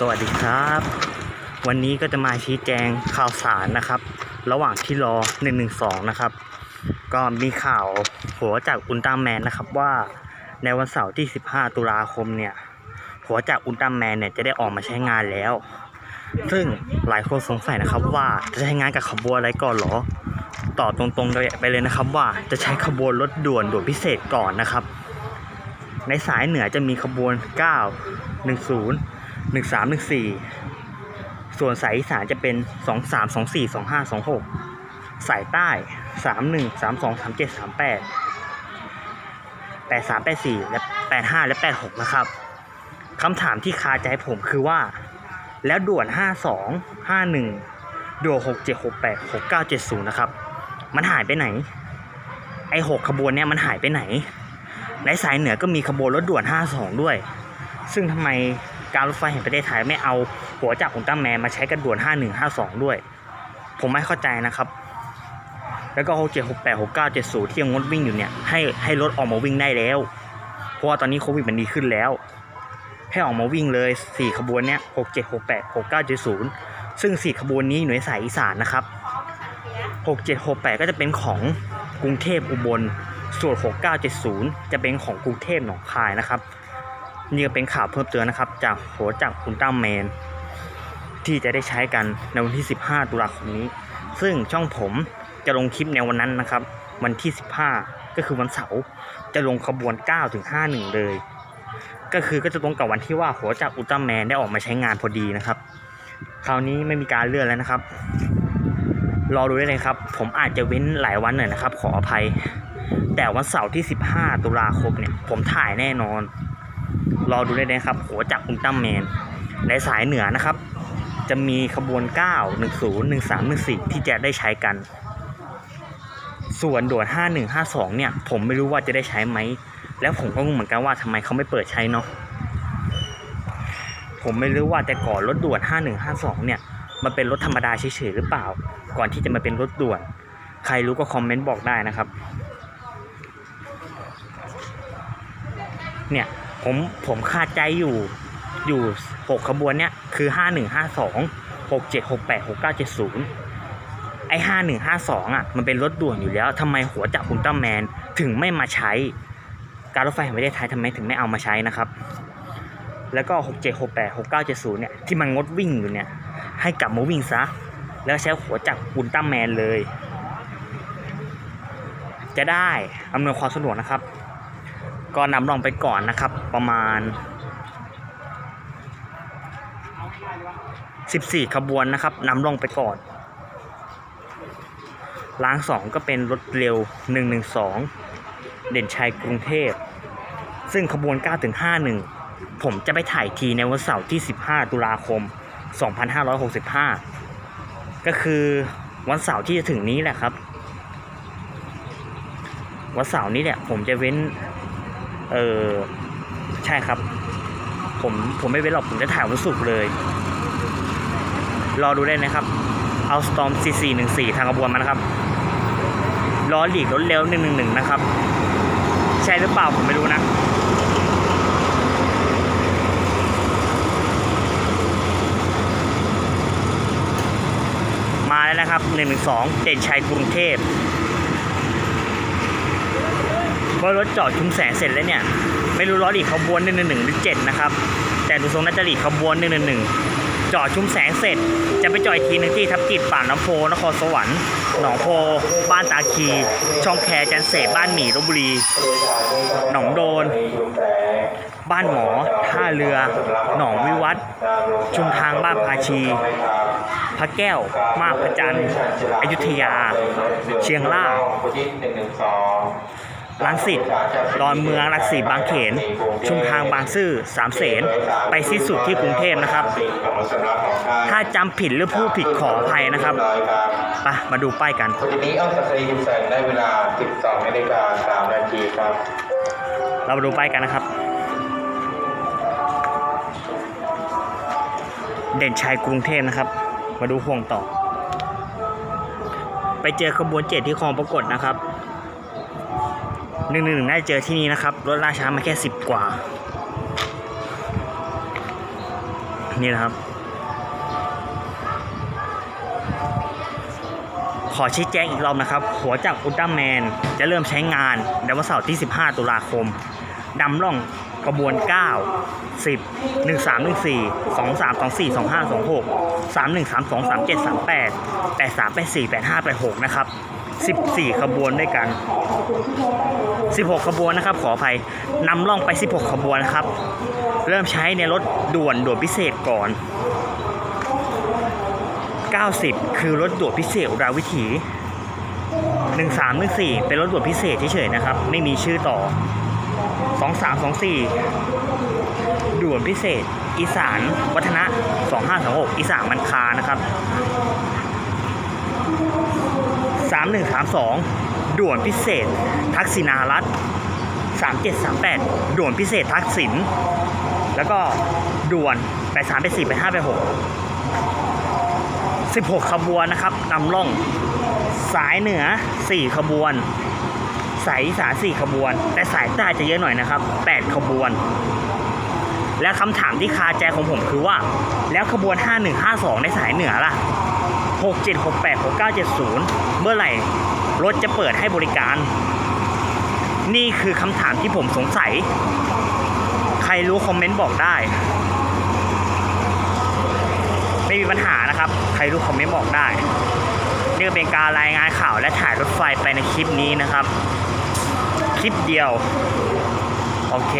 สวัสดีครับ วันนี้ก็จะมาชี้แจงข่าวสารนะครับ ระหว่างที่รอ 112 นะครับ ก็มีข่าวหัวจากอุลตร้าแมนนะครับว่าในวันเสาร์ที่ 15 ตุลาคมเนี่ย หัวจากอุลตร้าแมนเนี่ยจะได้ออกมาใช้งานแล้ว ซึ่งหลายคนสงสัยนะครับว่าจะใช้งานกับขบวนอะไรก่อนหรอตอบตรงๆไปเลยนะครับว่าจะใช้ขบวนรถด่วนด่วนพิเศษก่อนนะครับ ในสายเหนือจะมีขบวน 9 10 หนึ่งสามหนึ่งสี่ส่วนสายอีสานจะเป็นสองสามสองสี่สองห้าสองหกสายใต้สามหนึ่งสามสองสามเจ็ดสามแปดแปดสามแปดสี่และแปดห้าและแปดหกนะครับคำถามที่คาใจผมคือว่า แล้วด่วนห้าสองห้าหนึ่งด่วนหกเจ็ดหกแปดหกเก้าเจ็ดศูนย์นะครับ มันหายไปไหน ไอหกขบวนเนี่ยมันหายไปไหนในสายเหนือก็มีขบวนรถด่วนห้าสองด้วย ซึ่งทำไม การรถไฟแห่งประเทศไทยไม่เอาหัวจากอุลตร้าแมนมาใช้กันด่วน 5152 ด้วย ผมไม่เข้าใจนะครับ แล้วก็ 67 68 69 70 ที่ยังงดวิ่งอยู่เนี่ย ให้ให้รถออกมาวิ่งได้แล้ว เพราะว่าตอนนี้โควิดมันดีขึ้นแล้ว ให้ออกมาวิ่งเลย 4 ขบวนเนี่ย67 68 69 70 ซึ่ง 4 ขบวนนี้อยู่ในสายอีสานนะครับ 67 68 ก็จะเป็นของกรุงเทพอุบลส่วน6970 จะเป็นของกรุงเทพหนองคายนะครับ นี่ก็เป็นข่าวเพิ่มเติมนะครับ จากโหจากอุลตร้าแมน ที่จะได้ใช้กันในวันที่ 15 ตุลาคมนี้ ซึ่งช่องผมจะลงคลิปในวันนั้นนะครับ วันที่ 15 ก็คือวันเสาร์จะลงขบวน 9 ถึง 51 เลย ก็คือก็จะตรงกับวันที่ว่าหัวจากอุลตร้าแมนได้ออกมาใช้งานพอดีนะครับ คราวนี้ไม่มีการเลื่อนแล้วนะครับ รอดูได้เลยครับ ผมอาจจะเว้นหลายวันหน่อยนะครับ ขออภัย แต่วันเสาร์ที่ 15 ตุลาคมเนี่ยผมถ่ายแน่นอน รอดูได้เลยครับหัวจากอุลตร้าแมน ในสายเหนือนะครับ จะมีขบวน 9 10 13 14 ที่จะได้ใช้กัน ส่วนด่วน 5152 เนี่ย ผมไม่รู้ว่าจะได้ใช้ไหม แล้วผมก็งงเหมือนกันว่าทำไมเขาไม่เปิดใช้เนาะผมไม่รู้ว่าแต่ก่อนรถด่วน 5152 เนี่ยมันเป็นรถธรรมดาเฉยๆหรือเปล่า ก่อนที่จะมาเป็นรถด่วน ใครรู้ก็คอมเมนต์บอกได้นะครับ เนี่ย ผมผมคาใจอยู่อยู่หกขบวนเนี่ยคือห้าหนึ่งห้าสองหกเจ็ดหกแปดหกเก้าเจ็ดศูนย์ไอห้าหนึ่งห้าสองอะมันเป็นรถด่วนอยู่แล้วทำไมหัวจากรอุลตร้าแมนถึงไม่มาใช้ การรถไฟแห่งประเทศไทยทำไมถึงไม่เอามาใช้นะครับ แล้วก็หกเจ็ดหกแปดหกเก้าเจ็ดศูนย์เนี่ยที่มันงดวิ่งอยู่เนี่ยให้กลับมาวิ่งซะ แล้วใช้หัวจากรอุลตร้าแมนเลย จะได้อำนวยความสะดวกนะครับ ก็นำลองไปก่อนนะครับ ประมาณ 14 ขบวนนะครับนำลงไปก่อนล้างสองก็เป็นรถเร็ว 112 เด่นชัยกรุงเทพ ซึ่งขบวน 9 ถึง 51 ผมจะไปถ่ายทีในวันเสาร์ที่ 15 ตุลาคม 2565 ก็คือวันเสาร์ที่จะถึงนี้แหละครับ วันเสาร์นี้เนี่ยผมจะเว้น เออใช่ครับ ผมผมไม่เว้นหรอกผมจะถ่ายวันศุกร์เลย รอดูได้นะครับ เอาสตอม4414 ทางกระบวนมานะครับล้อหลีกรถเร็ว111 นะครับ ใช่หรือเปล่าผมไม่รู้นะมาแล้วนะครับ112เด่นชัยกรุงเทพ เพราะรถจอดชุมแสงเสร็จแล้วเนี่ย ไม่รู้ล้อหลีกขบวน111หนึ่งหรือ7นะครับ แต่ดูทรงน่าจะหลีกขบวน111จอดชุมแสงเสร็จ จะไปจอดอีกทีหนึงที่ทับกิจป่านน้ำโพนครสวรรค์หนองโพ บ้านตาคี ช่องแคจันเสพบ้านหมี่ลบบุรี หนองโดน บ้านหมอ ท่าเรือ หนองวิวัฒน์ชุมทางบ้านพาชี พระแก้ว มาบพระจันทร์อยุธยา เชียงรา กลังสิตดอนเมืองลักษีบางเขน ชุมทางบางซื่อสามเสนไปสิ้นสุดที่กรุงเทพนะครับ ถ้าจำผิดหรือพูดผิดขออภัยนะครับไปมาดูป้ายกันทีนี้ออกจากสถานีชุมแสงได้เวลา 12นาฬิกา3นาทีครับ เรามาดูป้ายกันนะครับ เด่นชัยกรุงเทพนะครับ มาดูห่วงต่อ ไปเจอขบวนเจ็ดที่คลองปรากฏนะครับห นึ่งหนึ่งน่าจะเจอที่นี่นะครับ รถราช้ามาแค่สิบกว่า นี่นะครับ ขอชี้แจงอีกรอบนะครับ หัวจากอุลตร้าแมนจะเริ่มใช้งานในวันเสาร์ที่ 15 ตุลาคมดำร่องกระบวน 9 10 13 14 23 24 25 26 31 32 37 38 83 84 85 86 นะครับ 14 ขบวนด้วยกัน 16 ขบวนนะครับ ขออภัยนำร่องไป 16 ขบวนนะครับ เริ่มใช้ในรถด่วนด่วนพิเศษก่อน 90 คือรถด่วนพิเศษราวิถี 13 14 เป็นรถด่วนพิเศษเฉยๆนะครับ ไม่มีชื่อต่อ 23 24 ด่วนพิเศษ อีสาน วัฒนะ 2526 อีสานมันคานะครับ 3132 ด่วนพิเศษ ทักษิณารัฐ3738 ด่วนพิเศษทักษิณแล้วก็ด่วน83 84 85 86 16 ขบวนนะครับนำร่องสายเหนือ 4 ขบวน สายอีสาน4ขบวน แต่สายใต้จะเยอะหน่อยนะครับ 8 ขบวน และคำถามที่คาใจของผมคือว่า แล้วขบวน 5152 ในสายเหนือล่ะ 67 68 69 70 เมื่อไหร่รถจะเปิดให้บริการ นี่คือคำถามที่ผมสงสัย ใครรู้คอมเมนต์บอกได้ ไม่มีปัญหานะครับ ใครรู้คอมเมนต์บอกได้นี่เป็นการรายงานข่าวและถ่ายรถไฟไปในคลิปนี้นะครับ คลิปเดียว โอเค